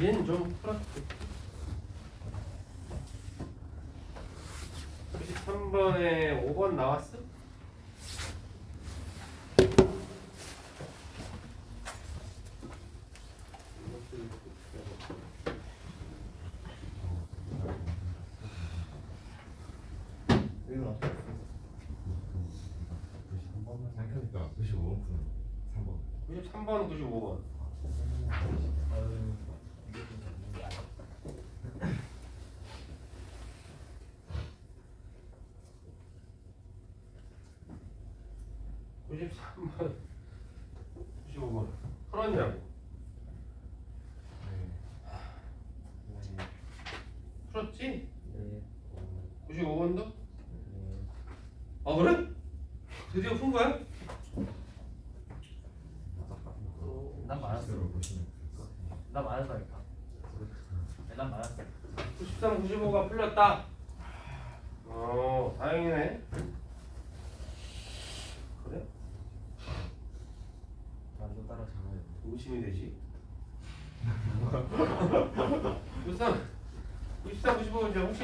얘는 좀 풀었지. 33번에 5번 나왔어? 여기 나왔어. 생각하니까 95분 푸는 3번 93번, 95번. 아유, 이게 좀 다르네. 93번, 95번. 풀었냐고. 네. 풀었지? 네. 95번도? 네. 아 그래? 드디어 푼 거야? 난 많았어. 나 많았다니까. 난 많았어. 93, 95가 풀렸다. 어, 다행이네. 그래? 난도 따라 잡아야 돼. 의심이 되지. 93, 93,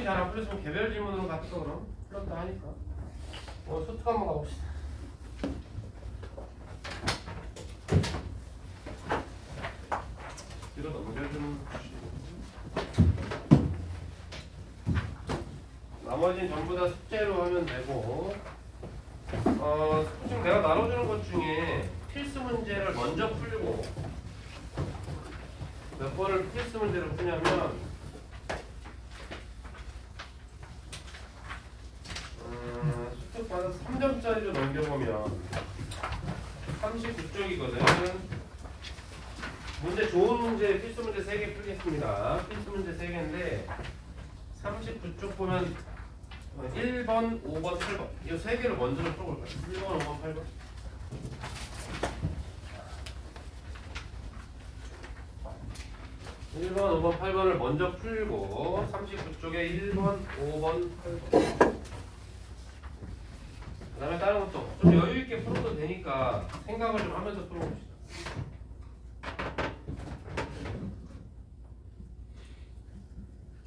95 이제 혹시 잘안 풀렸으면 개별 질문으로 갔어 그럼. 풀렸다 하니까. 어, 소특 한번 가봅시다. 뒤로 넘겨주는 나머지는 전부 다 숙제로 하면 되고 어, 지금 내가 나눠주는 것 중에 필수 문제를 먼저 풀고 몇 번을 필수 문제를 푸냐면 음, 수특 받아서 3점짜리로 넘겨보면 39쪽이거든 문제 좋은 문제 필수 문제 3개 풀겠습니다. 필수 문제 3개인데 39쪽 보면 1번, 5번, 8번. 이세 개를 먼저 풀어볼까요? 1번, 5번, 8번. 일번 5번, 8번을 먼저 풀고 39쪽에 1번, 5번, 8번. 그 다음에 다른 것도 좀 여유 있게 풀어도 되니까 생각을 좀 하면서 풀어봅시다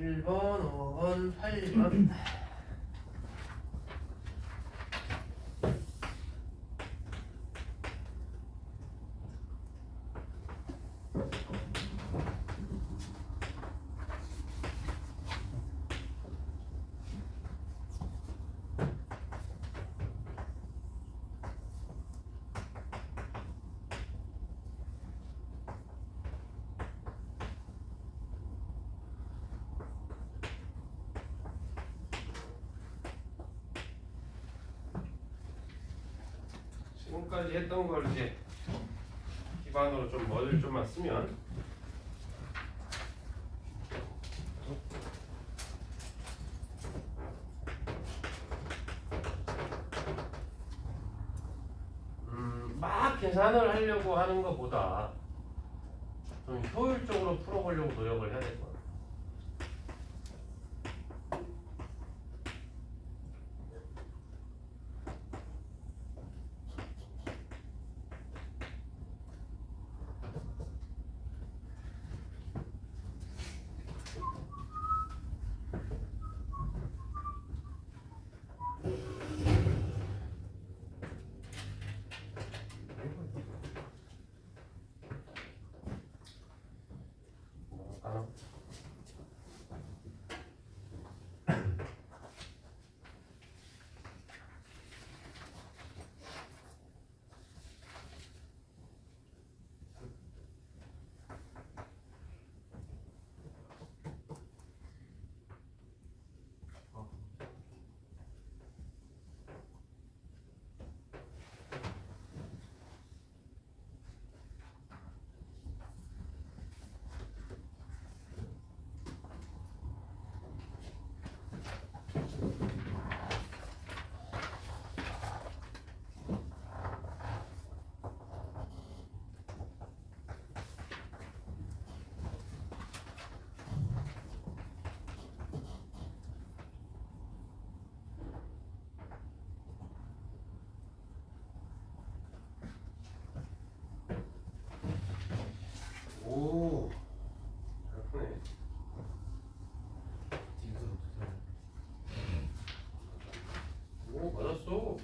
일번 5번, 8번 지금까지 했던 걸 이제 기반으로 좀 뭐를 좀만 쓰면 음, 막 계산을 하려고 하는 것보다 없어.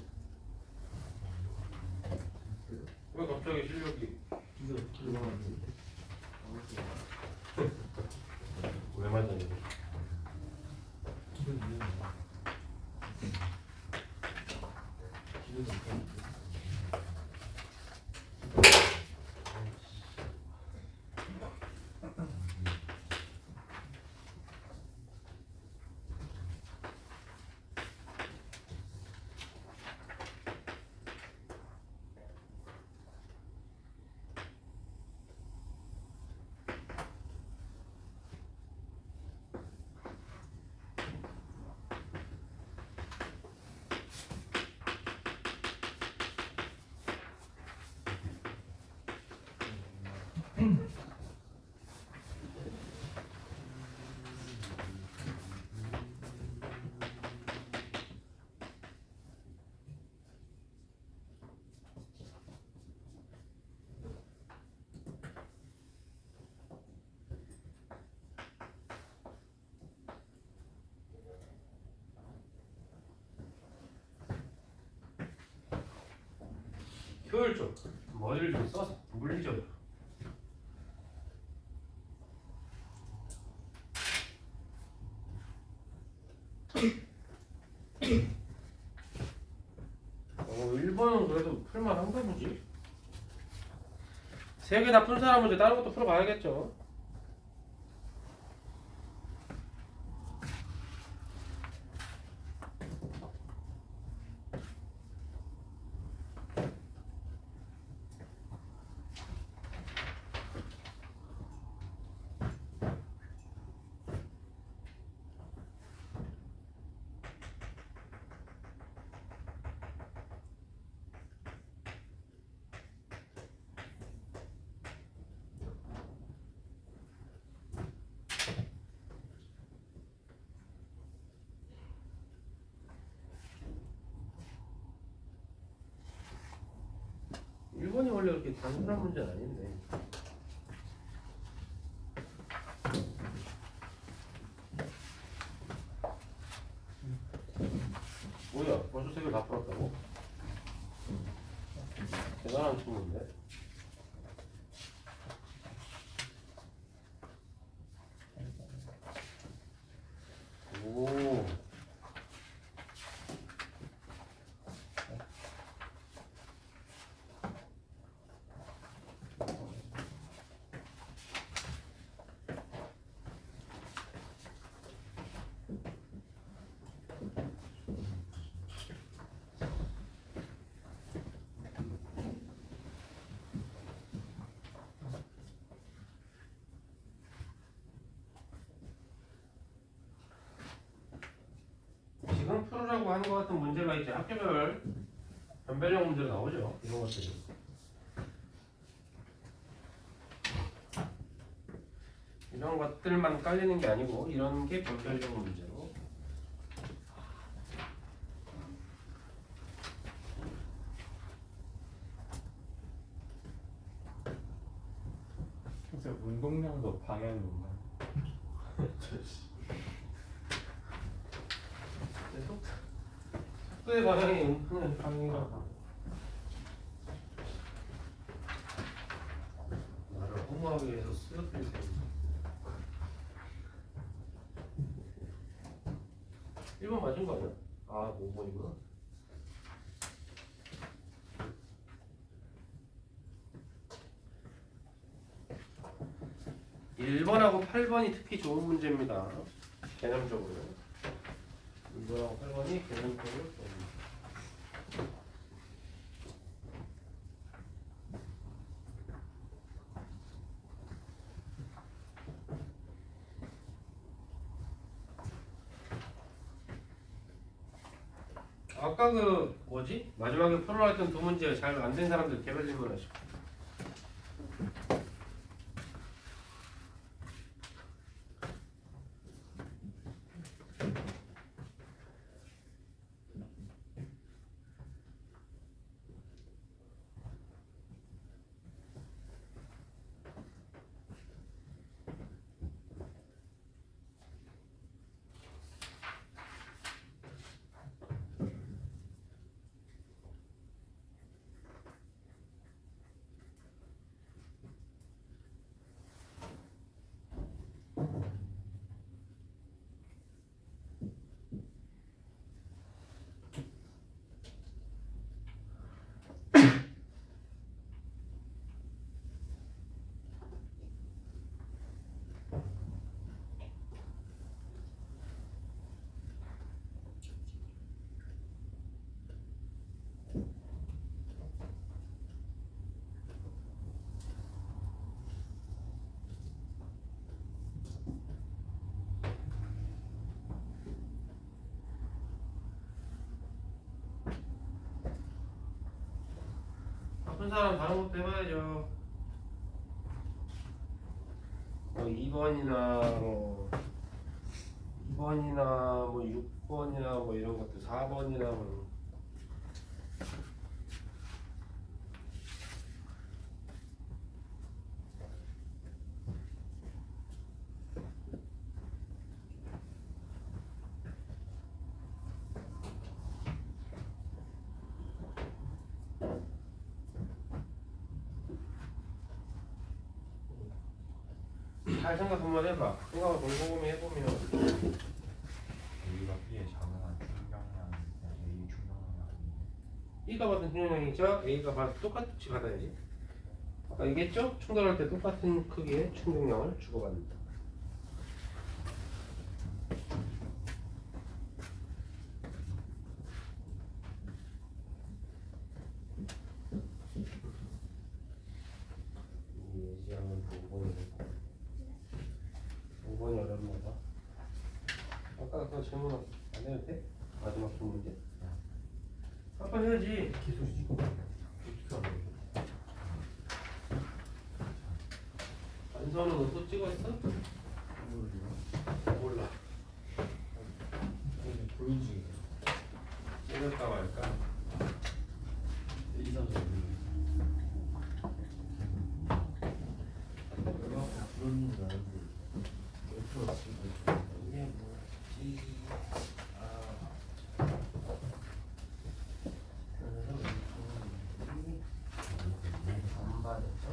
왜 갑자기 실력이? 왜 맞았냐? 효율적 머리를 좀 써서 물리적으로 어, 1번은 그래도 풀만한가 보지 세 개 다 푼 사람은 이제 다른 것도 풀어봐야겠죠 일번 이 원래 그렇게 단순한 문제는 아닌데 뭐야 벌써 세 개 다 풀었다고? 대단한 친구인데 오 하는 것 같은 문제가 이제 학교별 변별형 문제로 나오죠. 이런 것들이. 이런 것들만 깔리는 게 아니고 이런 게 변별형 문제 1번하고 8번이 특히 좋은 문제입니다. 개념적으로. 1번하고 8번이 개념적으로 좋은 아까 그 뭐지? 마지막에 풀어놨던 두 문제 잘 안 된 사람들 개별 질문하시고 사람 다른 것도 해봐야죠. 뭐 2번이나 뭐 2번이나 뭐 6번이나 뭐 이런 것도 4번이나 뭐 잘 생각 한번 해봐. 생각을 곰곰이 해보면 A가 B에 작용한 충격량 A 충격량 아니에요 B가 충격량이죠. A가 받 똑같이 받아야지. 아까 얘기했죠? 충돌할 때 똑같은 크기의 충격량을 주고받는다. 이 예시하면 5번이고 5번이 어렵나 봐. 아까 그 질문 안 해도 돼? 마지막? 아빠 해야지. 기술이지. 어떻게 알아? 안선은 너또 찍었어? 몰라. 이게 보이지. 찍을까 말까? 1, 2, 3, 4, 5, 6. 그런 줄 알았는데 옆으로 치고 이게 뭐지? 아. 그래서 왼쪽이 안 맞았죠?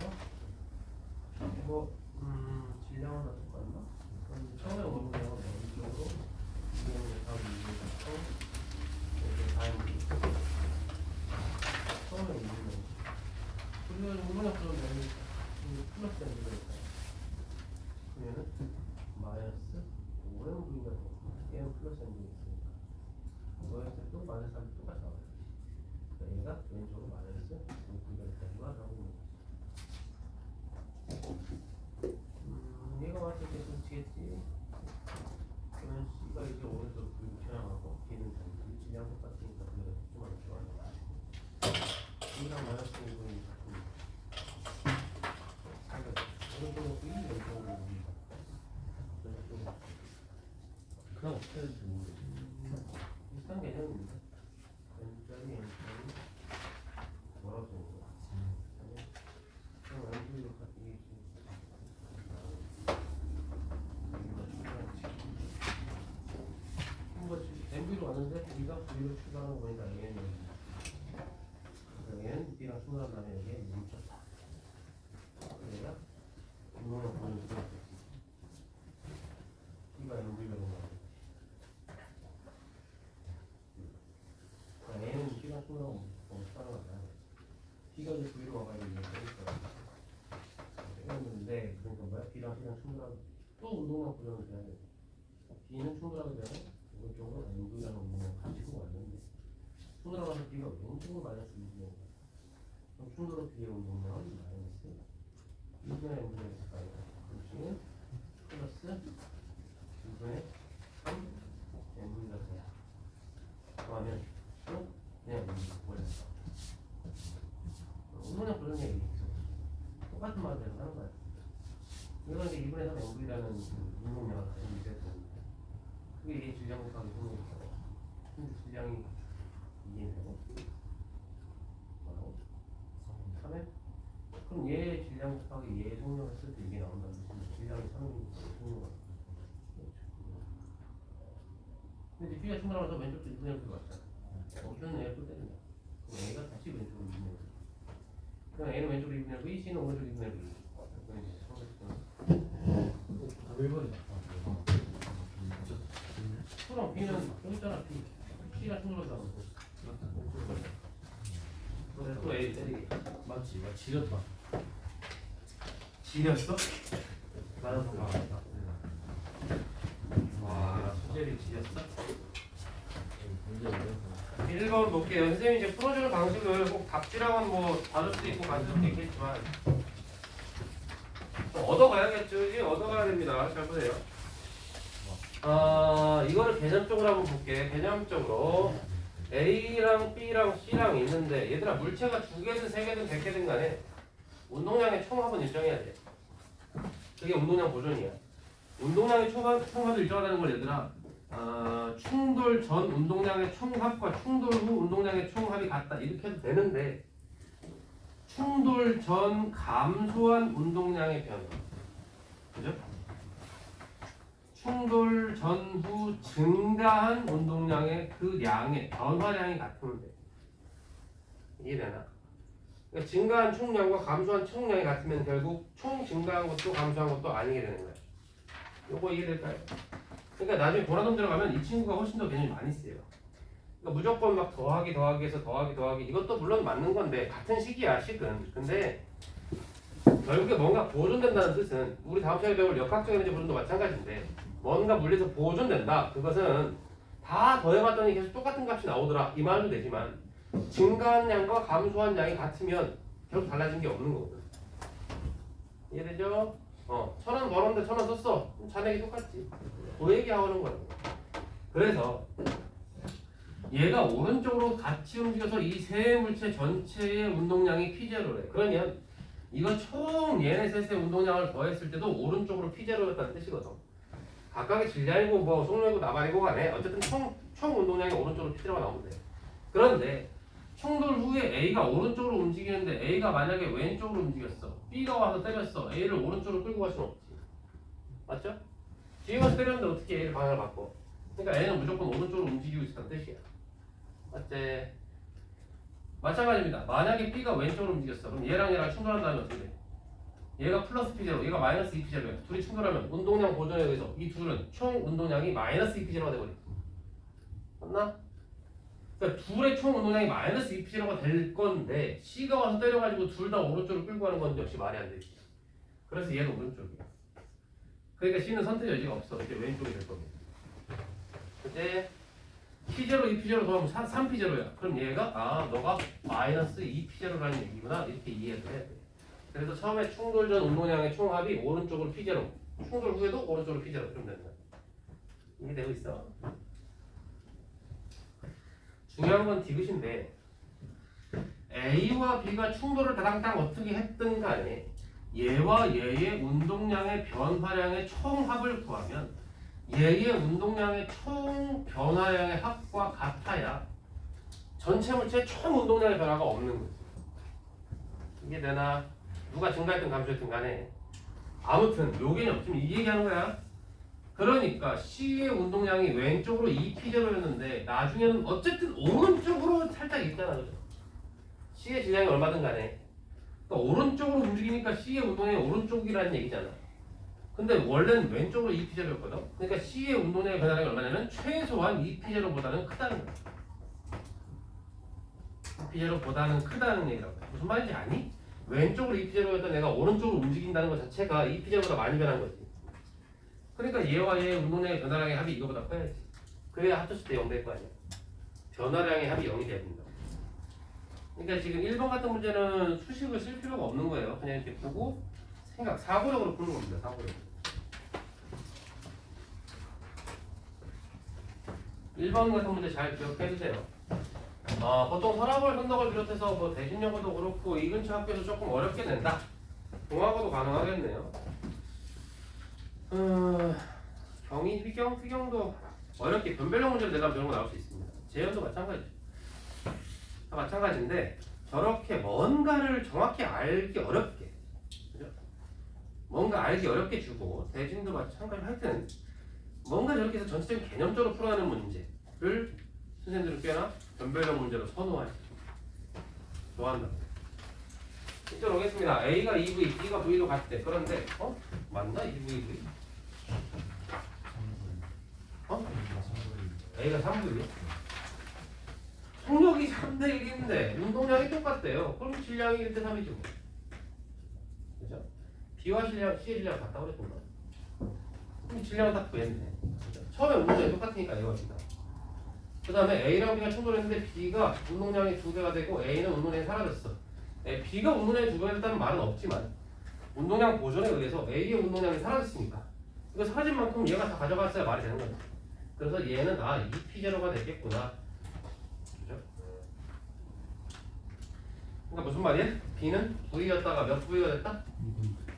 이거 음 질량은 다 똑같나? 그럼 처음에 오는 거 왼쪽으로 이게 다 위로 이렇게 다 있는 처음에 오는 거 우리가 이번에 그러면 플러스 엔드가 있다 그러면은 마이너스 5의 분위기가 되겠습니다. 얘는 플러스 엔딩이 있으니까. 이거에 또 마이너스 3이 똑같이 나와요. 그러니까 얘가 왼쪽으로 마이너스 5 분위기가 되는 거야. 라고 보는 거지. 음, 얘가 왔을 때 그렇지겠지. 그러면 C가 이제 오른쪽 불이 튀어나가고 B는 단지 질량 똑같으니까 분위기가 좀 많이 좋아요. B랑 마이너스 5분이 같은 그러니까 오른쪽으로 B, 왼쪽으로 B. 왼쪽으로 그냥 어떻게 해야 될지 모르겠어. 비슷한 개념입니다. 왼쪽이 왼쪽이 뭐라고 쓰는 거야? 그냥 왼쪽으로 가- 이게 한번 MV로 왔는데 B가 V로 출발하는 거 보니까 얘는 얘는 B랑 출발한 다음에 여기에 뭉쳤다. 그래야 이거는 보는 거 B가 MV로 온 거야. 그러니까 A는 B가 출발하고 뭉쳤다는 거야. B가 이제 V로 와가지고 이제 빼니까 빼는데 그러니까 뭐야? B랑 C랑 충돌하고 또 운동량 고정을 해야 돼. B는 충돌하게 되면 오른쪽으로 MV라는 운동을 가지고 왔는데 충돌하면서 B가 왼쪽으로 마이너스 2분의 그럼 충돌로 B의 운동량은 마이너스 2분의 MV가 있을까요? 그렇지 플러스 2분의 3 MV가 돼야 그러면 또 그냥 MV 보냈어 운동량 고정 얘기 똑같은 말을 하는 거야 이건 이제 2분의 3 MV라는 그 운동량을 가지고 있었던 그게 이게 질량 곱하기 속력이죠. 근데 질량이 2인 되고 뭐라고? 3에? 그럼 얘 질량 곱하기 얘 속력을 쓸 때 이게 나온다는 뜻이지 질량이 3이니까 속력을 근데 이제 B가 충분하면서 왼쪽도 2분의 1로 왔잖아 어, 얘가 또 때린다 그럼 A가 다시 왼쪽으로 2분의 1 그럼 A는 왼쪽으로 2분의 1 B, C는 오른쪽 2분의 1 그럼 이제 성적표는 아, 1번이 낫다. 그럼 B는 여기 있잖아 B C가 그래서 또 A 때리기 맞지, 맞지. 지렸다. 지렸어? 맞았어 와 수제비 지렸어? 문제 어려서. 1번 볼게요. 선생님이 이제 풀어주는 방식을 꼭 답지랑은 뭐 다를 수도 있고 같을 수도 있겠지만. 또 얻어가야겠죠? 이제 얻어가야 됩니다. 잘 보세요. 아 이거를 개념적으로 한번 볼게. 개념적으로. A랑 B랑 C랑 있는데 얘들아 물체가 두 개든 세 개든 백 개든 간에 운동량의 총합은 일정해야 돼. 그게 운동량 보존이야. 운동량의 총합, 총합이 일정하다는 걸 얘들아 어, 충돌 전 운동량의 총합과 충돌 후 운동량의 총합이 같다 이렇게 해도 되는데 충돌 전 감소한 운동량의 변화 그죠? 충돌 전후 증가한 운동량의 그 양의 변화량이 같으면 돼 이해되나? 그러니까 증가한 총량과 감소한 총량이 같으면 결국 총 증가한 것도 감소한 것도 아니게 되는 거야 요거 이해될까요? 그러니까 나중에 고라돔 들어가면 이 친구가 훨씬 더 개념이 많이 쓰여요. 그러니까 무조건 막 더하기 더하기 해서 더하기 더하기 이것도 물론 맞는 건데 같은 식이야 식은. 근데 결국에 뭔가 보존된다는 뜻은 우리 다음 시간에 배울 역학적 에너지 보존도 마찬가지인데 뭔가 물리에서 보존된다. 그것은 다 더해봤더니 계속 똑같은 값이 나오더라 이 말도 되지만 증가한 양과 감소한 양이 같으면 결국 달라진 게 없는 거거든. 이해되죠? 어, 천 원 벌었는데 천 원 썼어. 잔액이 똑같지. 그 얘기하는 거라고. 그래서 얘가 오른쪽으로 같이 움직여서 이 세 물체 전체의 운동량이 피제로래. 그러면 이거 총 얘네 셋의 운동량을 더했을 때도 오른쪽으로 피제로였다는 뜻이거든. 각각의 질량이고 뭐 속력이고 나발이고 간에 어쨌든 총, 총 운동량이 오른쪽으로 피제로가 나오면 돼. 그런데 충돌 후에 A가 오른쪽으로 움직이는데 A가 만약에 왼쪽으로 움직였어. B가 와서 때렸어. A를 오른쪽으로 끌고 갈 수는 없지. 맞죠? 뒤에 가서 때렸는데 어떻게 A를 방향을 바꿔? 그러니까 A는 무조건 오른쪽으로 움직이고 있다는 뜻이야. 맞지? 마찬가지입니다. 만약에 B가 왼쪽으로 움직였어. 그럼 얘랑 얘랑 충돌한다면 어떻게 돼? 얘가 플러스 P0, 얘가 마이너스 2P0야. 둘이 충돌하면 운동량 보존에 의해서 이 둘은 총 운동량이 마이너스 2P0가 돼버려. 맞나? 그러니까 둘의 총 운동량이 마이너스 2P0가 될 건데 C가 와서 때려가지고 둘 다 오른쪽으로 끌고 가는 건 역시 말이 안 되지. 그래서 얘는 오른쪽이야. 그러니까 C는 선택 여지가 없어. 이제 왼쪽이 될 겁니다. 그때 P0, 2P0 더하면 3P0야. 그럼 얘가 아 너가 마이너스 2P0라는 얘기구나 이렇게 이해를 해야 돼. 그래서 처음에 충돌 전 운동량의 총합이 오른쪽으로 P0, 충돌 후에도 오른쪽으로 P0 그러면 된다. 이해되고 있어? 중요한 건 디귿인데 A와 B가 충돌을 다당당 어떻게 했든 간에 얘와 얘의 운동량의 변화량의 총합을 구하면 얘의 운동량의 총 변화량의 합과 같아야 전체 물체의 총 운동량의 변화가 없는 거지. 이게 되나? 누가 증가했든 감소했든 간에 아무튼 요 개념 지금 이 얘기하는 거야. 그러니까 C의 운동량이 왼쪽으로 2P0였는데 나중에는 어쨌든 오른쪽으로 살짝 있잖아 그죠? C의 질량이 얼마든 간에 그러니까 오른쪽으로 움직이니까 C의 운동량이 오른쪽이라는 얘기잖아 근데 원래는 왼쪽으로 2P0였거든 그러니까 C의 운동량의 변화량이 얼마냐면 최소한 2P0보다는 크다는 거야 2P0보다는 크다는 얘기라고 해. 무슨 말인지 아니? 왼쪽으로 2P0였던 애가 오른쪽으로 움직인다는 것 자체가 2P0보다 많이 변한 거지 그러니까 얘와 얘의 운동량의 변화량의 합이 이거보다 커야지. 그래야 합쳤을 때 0 될 거 아니야. 변화량의 합이 0이 돼야 된다. 그러니까 지금 1번 같은 문제는 수식을 쓸 필요가 없는 거예요. 그냥 이렇게 보고 생각, 사고력으로 푸는 겁니다. 사고력. 1번 같은 문제 잘 기억해 주세요. 어, 보통 서라벌 선덕을 비롯해서 뭐 대신여고도 그렇고 이 근처 학교에서 조금 어렵게 낸다. 동학어도 가능하겠네요. 음, 경희, 휘경, 휘경도 어렵게 변별력 문제를 내다 보면 나올 수 있습니다. 재현도 마찬가지죠. 다 마찬가지인데 저렇게 뭔가를 정확히 알기 어렵게 그죠? 뭔가 알기 어렵게 주고 대진도 마찬가지 하여튼 뭔가 저렇게 해서 전체적인 개념적으로 풀어가는 문제를 선생님들은 꽤나 변별력 문제로 선호하죠. 좋아한다. 이쪽 오겠습니다. A가 2V, B가 V로 같대. 그런데 어? 맞나? 2V, V? 어? A가 3V요? 속력이 3대 1인데 운동량이 똑같대요. 그럼 질량이 1대 3이죠. 그죠? B와 질량, C의 질량 같다고 그랬구나. 그럼 질량은 딱 구했네. 처음에 운동량이 똑같으니까 B다. 그 다음에 A랑 B가 충돌했는데 B가 운동량이 두 배가 되고 A는 운동량이 사라졌어. 에, B가 운동량이 두 배가 됐다는 말은 없지만 운동량 보존에 의해서 A의 운동량이 사라졌으니까 이거 사라진 만큼 얘가 다 가져갔어야 말이 되는 거지. 그래서 얘는 아 2P0가 됐겠구나. 그러니까 무슨 말이야? B는 V였다가 몇 V가 됐다?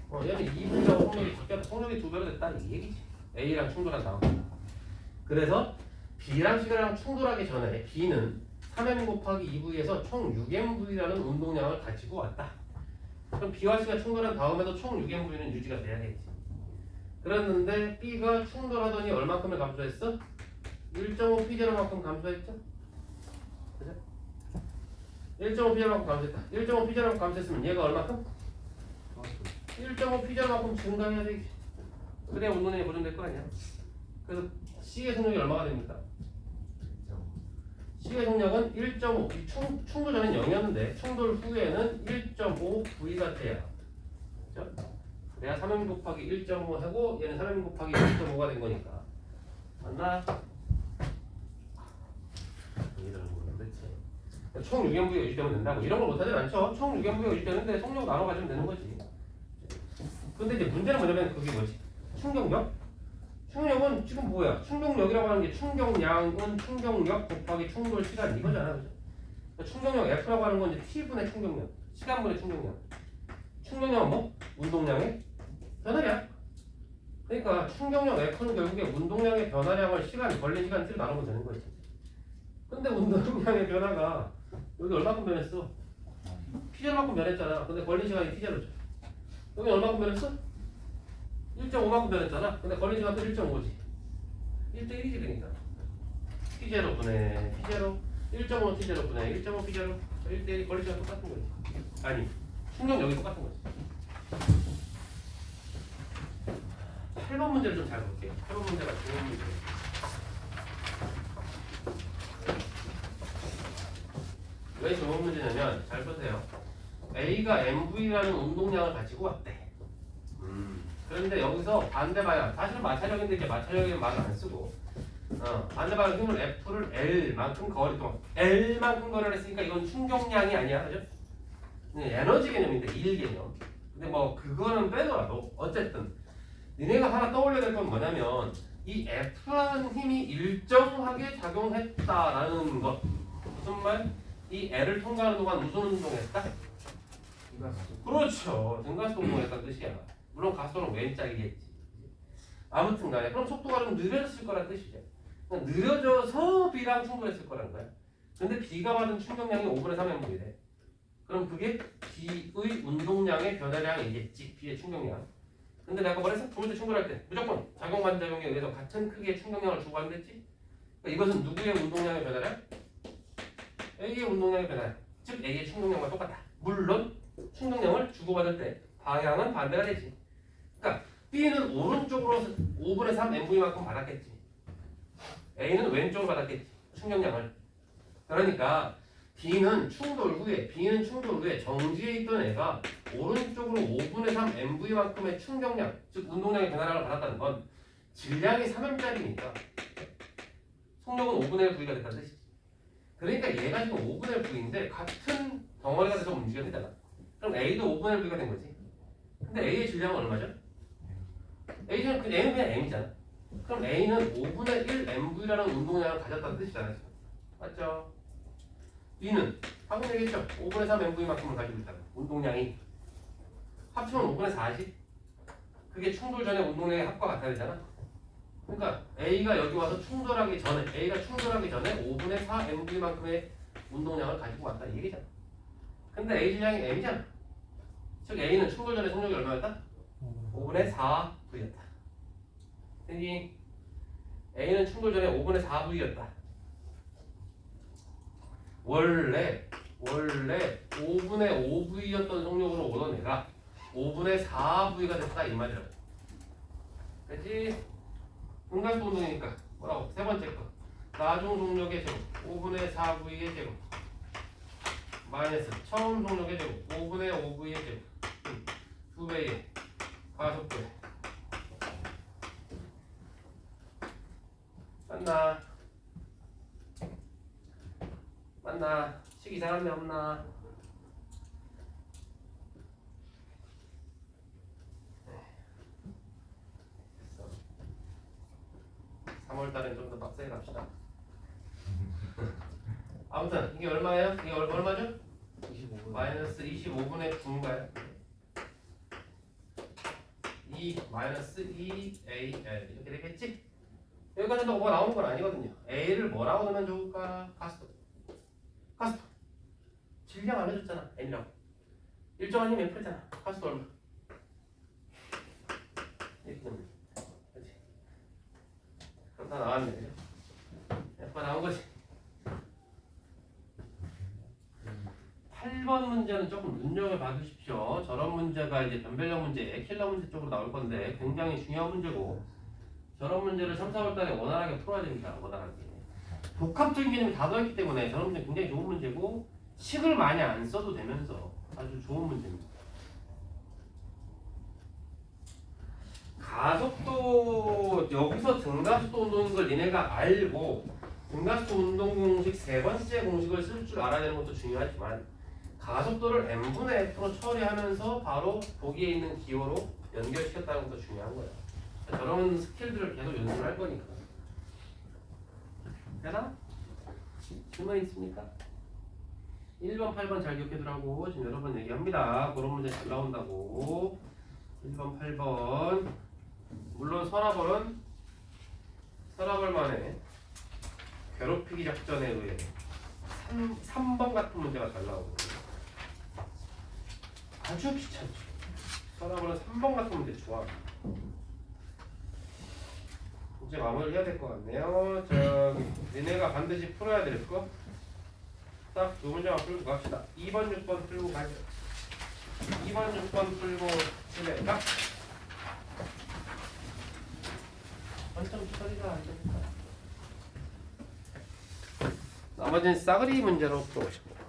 어, 얘는 2V라고 속력이 바뀌었다. 속력이 두 배로 됐다. 이 얘기지. A랑 충돌한 다음. 그래서 B랑 시간이랑 충돌하기 전에 B는 3m 곱하기 2V에서 총 6mV라는 운동량을 가지고 왔다. 그럼 B와 C가 충돌한 다음에도 총 6mV는 유지가 돼야겠지. 그랬는데 B가 충돌하더니 얼마큼을 감소했어? 1.5 P0만큼 감소했죠? 1.5 P0만큼 감소했다. 1.5 P0만큼 감소했으면 얘가 얼마큼? 1.5 P0만큼 증가해야 되겠지. 그래야 운동량이 보존될 거 아니야. 그래서 C의 속력이 얼마가 됩니까? C의 속력은 1.5, 이 충, 충돌 전엔 0이었는데 충돌 후에는 1.5 V가 돼야. 그죠? 그래야 3m 곱하기 1.5 하고 얘는 3m 곱하기 1.5가 된 거니까. 맞나? 이런 거는 대체. 총 6연부가 유지되면 된다고 이런 걸 못하진 않죠. 총 6연부가 유지되는데 속력 나눠 가지면 되는 거지. 근데 이제 문제는 뭐냐면 그게 뭐지? 충격력? 충격은 지금 뭐야? 충격력이라고 하는 게 충격량은 충격력 곱하기 충돌 시간 이거잖아, 그죠? 그러니까 충격력 F라고 하는 건 이제 T분의 충격력, 시간분의 충격력. 충격력은 뭐? 운동량의 변화량. 그러니까 충격력 F는 결국에 운동량의 변화량을 시간, 걸린 시간 T로 나누면 되는 거지. 근데 운동량의 변화가 여기 얼마큼 변했어? P제로만큼 변했잖아. 근데 걸린 시간이 T제로죠. 여기 얼마큼 변했어? 1.5만큼 변했잖아. 근데 걸린 시간도 1.5지. 1대1이지 그러니까. T0 분의 P0 1.5 T0 분의 1.5 P0 1대1 걸린 시간 똑같은 거지. 아니 충격력이 똑같은 거지. 8번 문제를 좀 잘 볼게요. 8번 문제가 좋은 문제예요. 왜 좋은 문제냐면 잘 보세요. A가 MV라는 운동량을 가지고 왔대. 음. 그런데 여기서 반대 방향, 사실은 마찰력인데 이제 마찰력의 말을 안 쓰고, 어, 반대 방향 힘을 F를 L만큼 거리 동안, L만큼 거리를 했으니까 이건 충격량이 아니야, 그죠? 네, 에너지 개념인데 일 개념. 근데 뭐 그거는 빼더라도 어쨌든 니네가 하나 떠올려야 될 건 뭐냐면 이 F라는 힘이 일정하게 작용했다라는 것. 무슨 말? 이 L을 통과하는 동안 무슨 운동했다? 그렇죠. 등가속 운동했다는 뜻이야. 물론 가속은 왼짝이겠지. 아무튼 간에 그럼 속도가 좀 느려졌을 거란 뜻이죠. 그러니까 느려져서 B랑 충돌했을 거란 거야. 근데 B가 받은 충격량이 5분의 3의 분이래. 그럼 그게 B의 운동량의 변화량이겠지. B의 충격량. 근데 내가 말했어? 두 번째 충돌할 때 무조건 작용 반작용에 의해서 같은 크기의 충격량을 주고받는지 그러니까 이것은 누구의 운동량의 변화량? A의 운동량의 변화량. 즉 A의 충격량과 똑같다. 물론 충격량을 주고받을 때 방향은 반대가 되지. 그러니까 B는 오른쪽으로 5분의 3 MV만큼 받았겠지. A는 왼쪽으로 받았겠지. 충격량을. 그러니까 B는 충돌 후에 B는 충돌 후에 정지에 있던 애가 오른쪽으로 5분의 3 MV만큼의 충격량, 즉 운동량의 변화량을 받았다는 건 질량이 3M짜리니까 속력은 5분의 1 V가 됐다는 뜻이지. 그러니까 얘가 지금 5분의 1 V인데 같은 덩어리가 돼서 움직여야 되잖아. 그럼 A도 5분의 1 V가 된 거지. 근데 A의 질량은 얼마죠? A는 그냥 M이잖아. 그럼 A는 5분의 1 MV라는 운동량을 가졌다는 뜻이잖아. 지금. 맞죠? B는 방금 얘기했죠. 5분의 3 MV만큼을 가지고 있다는 운동량이 합치면 5분의 4지. 그게 충돌 전에 운동량의 합과 같아야 되잖아. 그러니까 A가 여기 와서 충돌하기 전에 A가 충돌하기 전에 5분의 4 MV만큼의 운동량을 가지고 왔다 이 얘기잖아. 근데 A 질량이 M이잖아. 즉 A는 충돌 전에 속력이 얼마였다? 5분의 4 V였다. 생기 A는 충돌 전에 5분의 4 V였다. 원래 원래 5분의 5V였던 속력으로 오던 애가 5분의 4V가 됐다 이 말이라고. 그치? 분간수 운동이니까 뭐라고? 세 번째 거. 나중 속력의 제곱 5분의 4V의 제곱 마이너스 처음 속력의 제곱 5분의 5V의 제곱 음, 두 배의 가속도에 맞나? 맞나? 식 이상한 데 없나? 3월 달엔 좀 더 빡세게 갑시다. 아무튼 이게 얼마예요? 이게 얼, 얼마죠? 25분. 마이너스 25분의 9인가요? 2 마이너스 2AL 이렇게 되겠지? 여기까지도 뭐가 나오는 건 아니거든요. A를 뭐라고 넣으면 좋을까? 가스도. 가스도. 질량 안 해줬잖아. N이라고. 일정 아니면 F잖아. 가스도 얼마? 이렇게 넣으면. 다 나왔네. 그죠? 나온 거지. 8번 문제는 조금 눈여겨 봐 주십시오. 저런 문제가 이제 변별력 문제, 킬러 문제 쪽으로 나올 건데 굉장히 중요한 문제고 저런 문제를 3, 4월 달에 원활하게 풀어야 됩니다. 원활하게. 복합적인 개념이 다 들어있기 때문에 저런 문제 굉장히 좋은 문제고 식을 많이 안 써도 되면서 아주 좋은 문제입니다. 가속도 여기서 등가속도 운동인 걸 니네가 알고 등가속도 운동 공식 세 번째 공식을 쓸 줄 알아야 되는 것도 중요하지만 가속도를 n분의 f로 처리하면서 바로 거기에 있는 기호로 연결시켰다는 것도 중요한 거야. 저런 스킬들을 계속 연습을 할 거니까. 되나? 질문 있습니까? 1번, 8번 잘 기억해두라고 지금 여러 번 얘기합니다. 그런 문제 잘 나온다고. 1번, 8번. 물론 서라벌은 서라벌만의 괴롭히기 작전에 의해 3, 3번 같은 문제가 잘 나오거든요. 아주 귀찮죠. 서라벌은 3번 같은 문제 좋아. 이제 마무리 해야 될 것 같네요. 저기 니네가 반드시 풀어야 될 거. 딱 두 문제만 풀고 갑시다. 2번, 6번 풀고 가죠. 2번, 6번 풀고 집에 가. 한점 처리가 안 됩니다. 나머지는 싸그리 문제로 풀어오십시오.